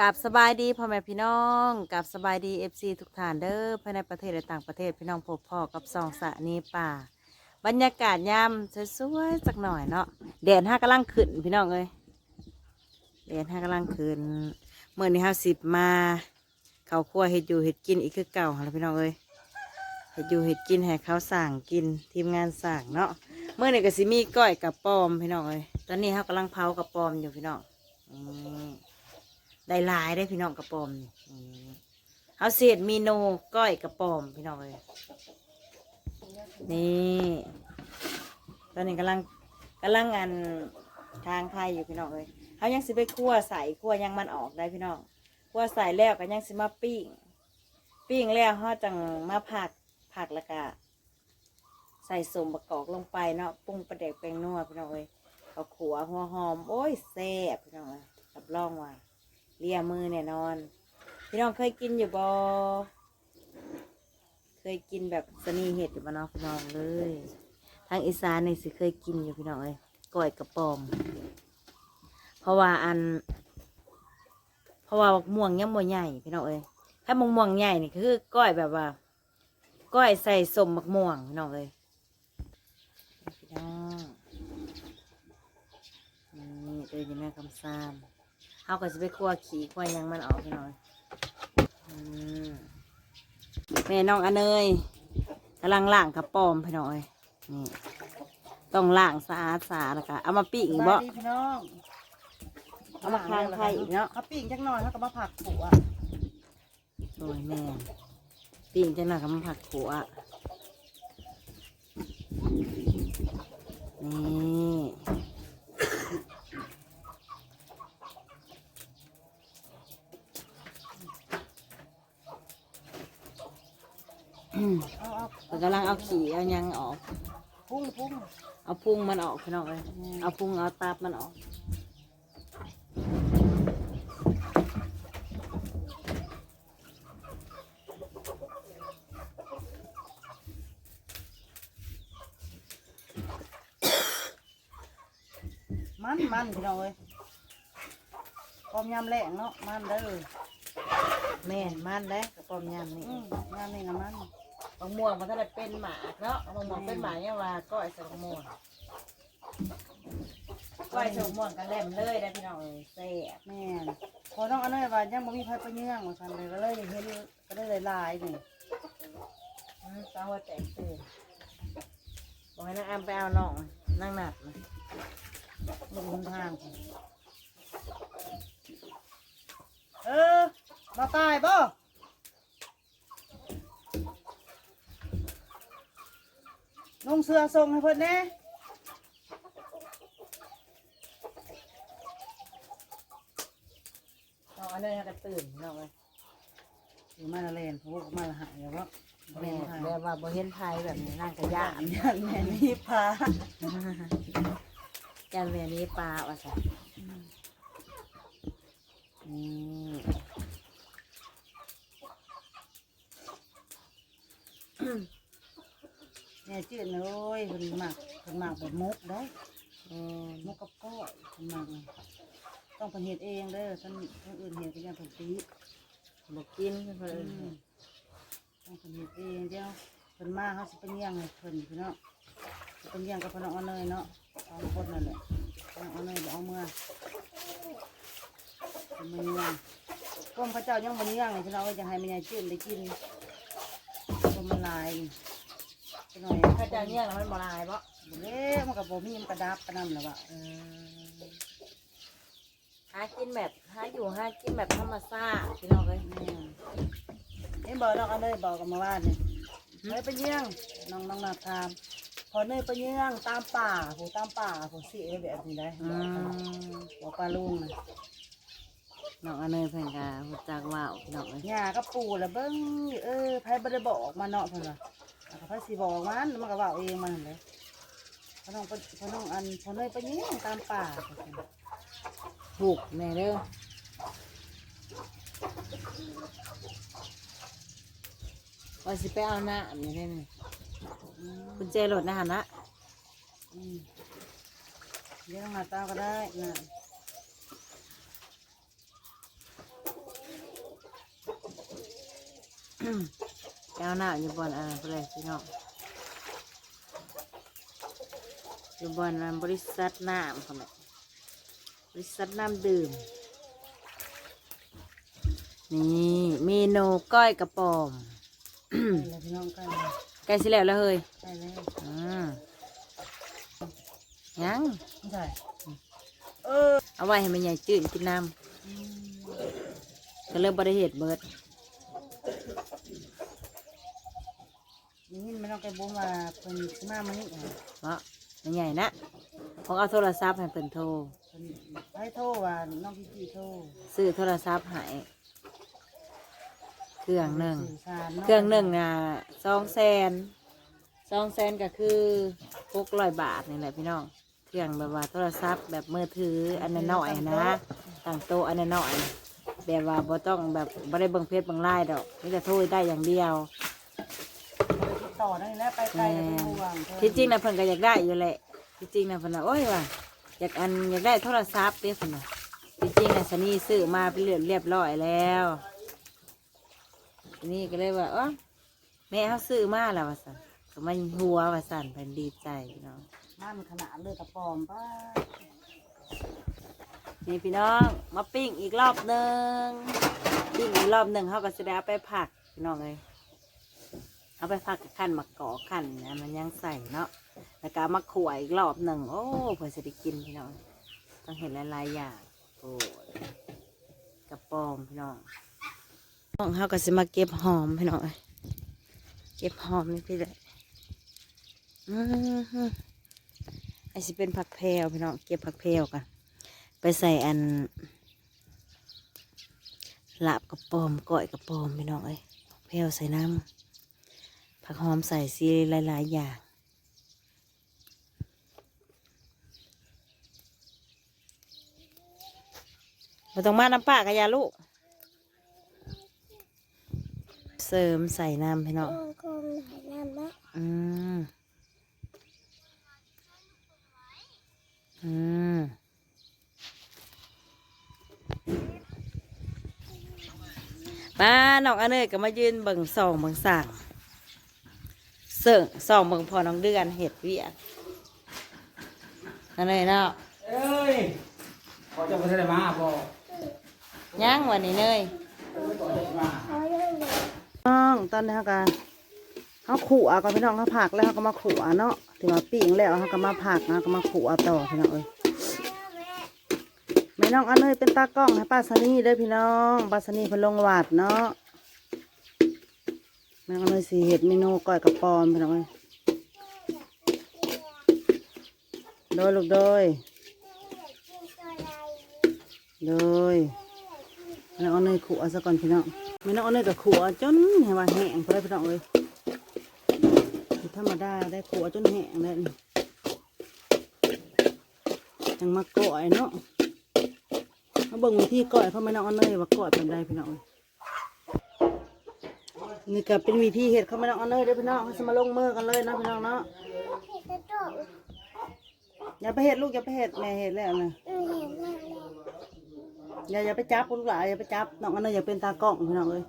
กับสบายดีพ่อแม่พี่น้องกับสบายดีเอฟซีทุกท่านเด้อภายในประเทศและต่างประเทศพี่น้องพบพ่อกับสองสะนีป่า บรรยากาศยามสวยๆสักหน่อยเนาะแดดห้ากำลังขึ้นพี่น้องเอ้ยแดดห้ากำลังขึ้นเมื่อนี้ห้าสิบมาเขาคั่วเห็ดอยู่เห็ดกินอีกคือเก่าหั่นล่ะพี่น้องเอ้ยเห็ดอยู่เห็ดกินให้เขาสั่งกินทีมงานสั่งเนาะเมื่อนี้ก็สิมีก้อยกับปอมพี่น้องเอ้ยตอนนี้เขากำลังเผากับปอมอยู่พี่น้องอืม ได้หลายได้พี่น้องกระปอมนี่อืมเอาเศษมีโนก้อยกระปอมพี่น้องเลยนี่ตอนนี้กำลังกำลังงานทางไทยอยู่พี่น้องเลยเขายังสิไปคั่วใส่คั่วยังมันออกได้พี่น้องคั่วใส่แล้วก็ยังสิมาปิ้งปิ้งแล้วเขาจังมาผักผักแล้วก็ใส่สมประกอบลงไปเนาะปรุงประเด็กแปงนัวพี่น้องเลยเอาขัวหัวหอม โอ้ยแซ่บพี่น้องเลยรับรองว่า เลียมือแน่นอน พี่น้องเคยกินอยู่บอเคยกินแบบสนีเห็ดอยู่บ้านอกพี่น้องเลย ทางอีสานนี่สิเคยกินอยู่พี่น้องเลยก้อยกระปอม เพราะว่าอัน เพราะว่าบักม่วงยังม่ใหญ่พี่น้องเอ้ยถ้าบักม่วงใหญ่นี่คือก้อยแบบว่า ก้อยใส่สมบักม่วงพี่น้องเอ้ยพี่น้องนี่เดินอยู่คำซาม เอาก็จะไปคั่วขี้คั่วหยังมันออกไปหน่อยอืมแม่น้องอเนยกำลังล้างกระป๋อมไปหน่อยนี่ต้องล้างสะอาดสะอาดแล้วก็เอามาปิ้งบ่สบายดีพี่น้องเอามาค้างไข่อีกเนาะเขาปิ้งจักหน่อยเขาก็มาผักผัวโอ้ยแม่ปิ้งจังหน่อยก็มาผักขัวนี่อืม เอาเอา ก็กำลังเอาขี้เอาหยังออก พุ่งพุ่งเอาพุงมันออกพี่น้องเลยอืมเอาพุงเอาตับมันออกมันมันพี่น้องเอ้ยพร้อมยำแหลงเนาะมันเด้อแม่นมันแล้วกระป๋อมยำนี่อืมยำนี่นะมัน มะม่วงมันถ้าได้เป็นหมากเนาะมะม่วงเป็นหมากเนี่ยว่าก้อยใส่มะม่วงก้อยใส่มะม่วงกันแหลมเลยได้พี่น้องเอ้ยแซ่บแม่นพอน้องอันนี้ว่ายังบ่มีไผไปเยื่องว่าซั่นเลยก็เลยเห็นก็ได้หลายๆนี่อืมตาหัวแตกตื่นบอกให้นางอามไปเอาน้องนั่งหนักนะลงทางพุ่นเออมาตายบ่ นุ่งเสื้อทรงให้เพิ่นแน่น้องอันนี้ก็ตื่นพี่น้องเอ้ยอยู่มาละเลนพวกมาละหายแล้วว่าแม่แบบว่าบ่เห็นไทยแบบนี้นั่งกระยานยันแม่นี่พายันแม่นี้ปลาว่าจ้ะนี่แม่จืดเลยคนหมักคนหมักแบบมุกได้แม่นมุกกับก้อยคนหมักน่ะต้องเป็นเห็ดเองเด้อท่านท่านอื่นเห็ดก็ยังถูกตีบ่กินเพิ่นอืมต้องเป็นเห็ดเองเจ้าเพิ่นมาเขาสิเป็นเลี้ยงให้เพิ่นพี่เนาะสิเป็นเลี้ยงกับพนักงานเนยเนาะสองคนนั่นแหละพนักงานเนยบอกเอาเมื่อเป็นมันเลี้ยงก้มพระเจ้ายังมันเลี้ยงเลยพี่น้องเอ้ยจะให้แม่ยายจืดได้กินก้มมันลาย พี่น้อยถ้าเจะเนี่ยแล้วมันบ่ลายบ่เด้มันกับบ่มีมันกระดับกระนำแล้วว่ะอืมหากินแบบหาอยู่หากินแบบธรรมชาติพี่น้องเอ้ยแม่นี่บอกน้องอันเลยบอกกันมาว่าเนี่ยเฮ้ยไปเยี่ยงน้องน้องนาทามพอเนยไปเยี่ยงตามป่าผู้ตามป่าผู้สิเอ้ยแบบนี้ได้อืมบอกปลาลุงนะน้องอันเนยเพิ่นก็รู้จักว่าวพี่น้องเอ้ยหญ้าก็ปูแล้วเบิ้งเออไผบ่ได้บอกมาเนาะเพิ่นว่า แล้วก็พระสีบอกมันมันก็บอกเองมันเลยพน้องพน้องอันพน้อยไปยิงตามป่าถูกแน่เด้อว่าสิไปเอาหน้านี่ได้นี่กุณเจรดนะฮะนะเดี๋ยวมาตาก็ได้นะอ แก้วหน้าอยู่บนอะไรไปเลยพี่น้องอยู่บนอันบริษัทน้ำเขาแม่บริษัทน้ำดื่ม นี่เมนูก้อยกระป๋อมเลยพี่น้องใกล้เลยใกล้สิแล้วแล้วเฮ้ยใกล้เลยอืมยังไม่ใช่เออเอาไว้ให้มันใหญ่จืดกินน้ำก็เริ่มบริเหตุเบิด นี่ไม่ต้องไปบุ้มว่าเป็นสิมามันนี่อะเพราะมันใหญ่นะของเอาโทรศัพท์ให้เพิ่นโทรเพิ่นให้โทรว่าน้องพี่พี่โทรซื้อโทรศัพท์ให้เครื่องหนึ่ง สื่อสารนาะเครื่องหนึ่งอะสองแสนสองแสนก็คือหกร้อยบาทนี่แหละพี่น้องเครื่องแบบว่าโทรศัพท์แบบมือถืออันนั้นน้อยนะตั้งโต๊ะอันนั้นน้อยแบบว่าบ่ต้องแบบบ่ได้เบิ่งเพจเบิ่งไลน์ดอกนี่จะโทรได้อย่างเดียว ติดต่อได้แล้วไปไกลแล้วเป็นห่วงเพิ่นที่จริงนะเพิ่นก็อยากได้อยู่แหละที่จริงนะเพิ่นว่าโอ้ยว่าอยากอันอยากได้โทรศัพท์เด้เพิ่นน่ะที่จริงนะสนี่ซื้อมาเป็นเรียบเรียบร้อยแล้วทีนี่ก็เลยว่าอ๋อแม่เขาซื้อมาแล้วว่าสันก็มาหัวว่าสันเพิ่นดีใจพี่น้องบ้านขนาดเลยกระปอมป้านี่พี่น้องมาปิ้งอีกรอบหนึ่งปิ้งอีกรอบหนึ่งเขาก็จะได้เอาไปผักพี่น้องเลย เอาไปผักกับขั้นมะกอกขั้นนะมันยังใส่เนาะแล้วก็มาขวายอีกรอบหนึ่งโอ้เพื่อจะได้กินพี่น้องต้องเห็นหลายๆอย่างโอ้กระปอมพี่น้องน้องเขาก็จะมาเก็บหอมพี่น้องเก็บหอมนี่พี่เลยอือหือไอสิเป็นผักแพรวพี่น้องเก็บผักแพรวกันไปใส่อันลาบกระปอมก้อยกระปอมพี่น้องเอ้ยเพลวใส่น้ำ ผักหอมใส่ซีหลาย ๆ อย่าง มาต้องมาน้ำปลากะยาลูก เสริมใส่น้ำพี่น้องคงหายน้ำนะอืม อืมป้าน้องอันเนยก็มายืนเบิ่งส่องเบิ่งสั่ง เสิ่งส่องเบิ่งพอน้องเดือนเห็ดเวียกอันเนยเนาะเอ้ยขอจะไปได้มาบ่ย่างวันนี้เนยเขาเรื่องเด็กน้องตอนนี้เขาก็เขาขู่เอาก่อนพี่น้องเขาผักแล้วเขาก็มาขู่เอาเนาะถึงว่าปิ้งแล้วเขาก็มาผักนะก็มาขู่เอาต่อพี่น้องเอ้ยแม่น้องอันเนยเป็นตากล้องให้ป้าสนีเด้อพี่น้องป้าสนีเพนลงหวาดเนาะ แม่น้องอันเนยสีเห็ดเมนูก้อยกระปอมพี่น้องเอ้ยโดยลูกโดยโดยแม่น้องอันเนยขู่เอาซะก่อนพี่น้องแม่น้องเอันเนยก็ขู่เอาจนให้ว่าแห้งได้พี่น้องเอ้ยธรรมดาได้ขู่เอาจนแห้งเลยนี่ยังมาก่อยเนาะมาเบิ่งวิธีก่อยเขาไม่น้องเอาเนยว่าก่อยเป็นไรพี่น้อง นี่ก็เป็นวิธีเห็ดเขาไม่น้องเอาเนยเด้อพี่น้องเขาจะมาลงมือกันเลยนะพี่น้องเนาะเห็ดกระโดดอย่าไปเห็ดลูกอย่าไปเห็ดแม่เห็ดแล้วนะเออเห็นมากเลยอย่าอย่าไปจับลูกหลานอย่าไปจับน้องเอาเนยอย่าเป็นตากล้องพี่น้องเลย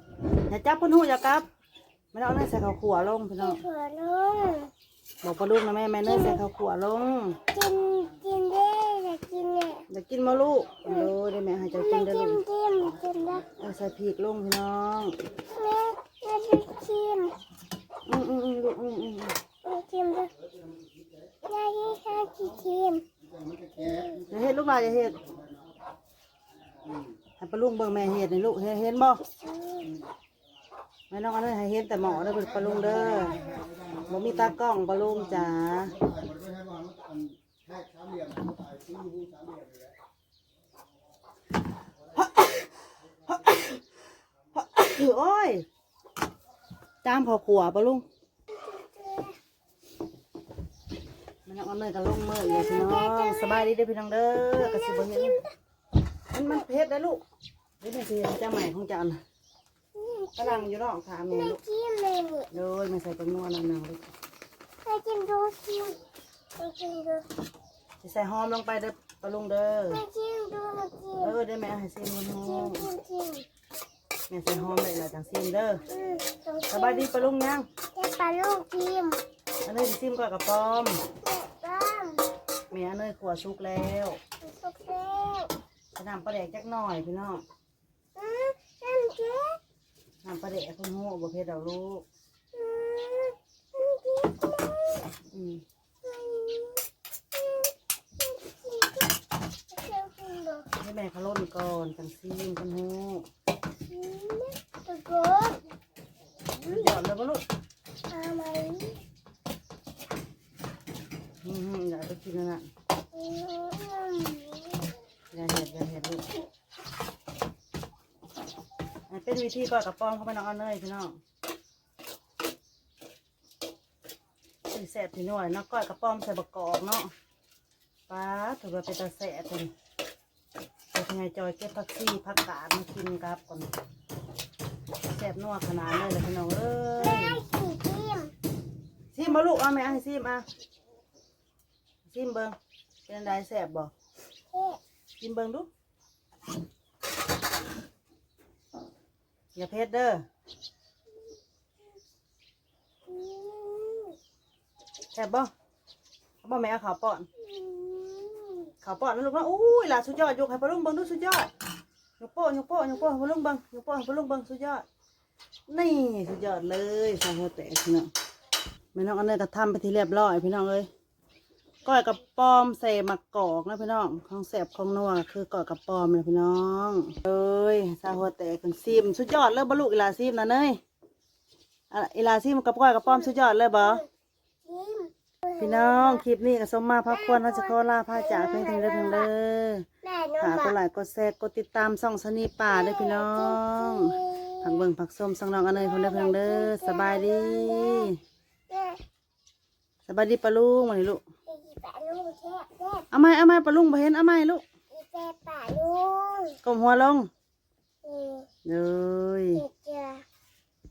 อย่าจับเพิ่นหูอย่ากับไม่น้องเอาเนยใส่ข้าวขัวลงพี่น้องเผื่อลุงบอกปลาลูกนะแม่แม่เนยใส่ข้าวขัวลงกินกินได้อยากกินเนี่ยอย่ากินมาลูกโอ้ยได้แม่ให้เจ้ากิไม่นได้อกินลูกจิ้มกินได้เอาใส่พริกลงพี่น้องแม่ แม่จะชิมอืมอืมอืมอืมอืมอืมไม่ชิมด้วยยายให้ข้ากินชิมอย่าเห็ดลูกหลานอย่าเห็ดให้ปลาลุงเบิ่งแม่เห็ดนี่ลูกเห็นเห็นบ่แม่น้องเอาเลยให้เห็นแต่หมอเด้อปลาลุงเด้อบ่มีตากล้องปลาลุงจ๋าโอ้ย จามพอขัวปลาลุงแม่น้องเอาเลยก็ลงมืออีกพี่น้องสบายดีเด้อพี่น้องเด้อกระสิบ่เห็นมันมันเผ็ดนะลูกนี่เป็นสิเจ้าใหม่ของเจ้าน่ะกำลังอยู่นอกถามแม่ไม่ลูกชิมเลยหมดโดยมาใส่เป็นนัวหนังๆลูกไม่ชิมดูชิมไม่ชิมดูสิใส่หอมลงไปเด้อปลาลุงเด้อไม่ชิมดูมาชิมเออได้แม่ให้ซีมหอชิมมชิมชิมแม่ใส่หอมเลยละจังซีมเด้ออืมต้อง สบายดีปะลุงยังจะปลาลูกทีมอันนี้สิซิมก่อนกับปอมบ้ามแม่อันนี้ขวชุกแล้วสุกแล้วจะนำปลาแดกจักหน่อยพี่น้องอืมนั่นเจ๊นำปลาแดกคุณหูบ่เผ็ดดอกลูกอืมนั่นเจ๊อืมให้แม่เขาล่นก่อนจังซีมกันหูหยอดเลยปะลูกอืมอย่าไปกินนั่นน่ะอย่าเห็ดอย่าเห็ดลูก อันเป็นวิธีก่อนกับปอมเข้าไปน้องเอาเนยพี่น้องสีแสบพี่หน่อยเนาะก้อยกับป้อมใส่บะกอกเนาะป้าถือว่าเป็นตาแสบเป็นเป็นไงจอยเก็บผักซี่ผักกาดมากินกับก่อนแสบนัวขนาดเลยเลยพี่น้องเอ้ยซิมบ่ลูกเอาไหมเอาให้ซิมอะซิมเบิ้งเป็นไดแสบบ่ซิมเบิ้งดู อย่าเผ็ดเด้อแสบบ่เอาบ่แม่เอาขาวป้อนขาวป้อนนะลูกนะอุ้ยหลาสุดยอดยกให้ปลลุงเบิ้งดูสุดยอดยกโป้ยกโป้ยกโป้ให้ปลาลุงเบิ้งยกโป้ให้ปลาลุงเบิ้งสุดยอด นี่สุดยอดเลยสองหัวแตกพี่น้องแม่น้องอันเนยก็ทำไปที่เรียบร้อยพี่น้องเอ้ย ก้อยกับปอมใส่มะกกอกนะพี่น้องของแสบของนัวคือก้อยกับปอมเลยพี่น้องเอ้ยซาหัวแตกกันซิมสุดยอดเลยบลูกอีลาซิมนะเนยอีลาซิมกับก้อยกับปอมสุดยอดเลยบ่พี่น้องคลิปนี้ก็สมมาพักควรเราจะขอลาพาจากเพียงเท่านี้เด้อเพียงเด้อแม่นฝากมกดไลค์กดแชร์กดติดตามส่องสนีป่าเด้อพี่น้องผักเบิ่งผักส้มส่องน้องอันเนยเพิ่นเด้อเพียงเด้อสบายดีสบายดีปะลุงมานี่ลูก ปลาลูกแท้แท้เอาไหมเอาไหมปลาลุงไปเห็นเอาไหมลูกอีแท้ปลาลูกก้มหัวลงอืมเลยเจ้า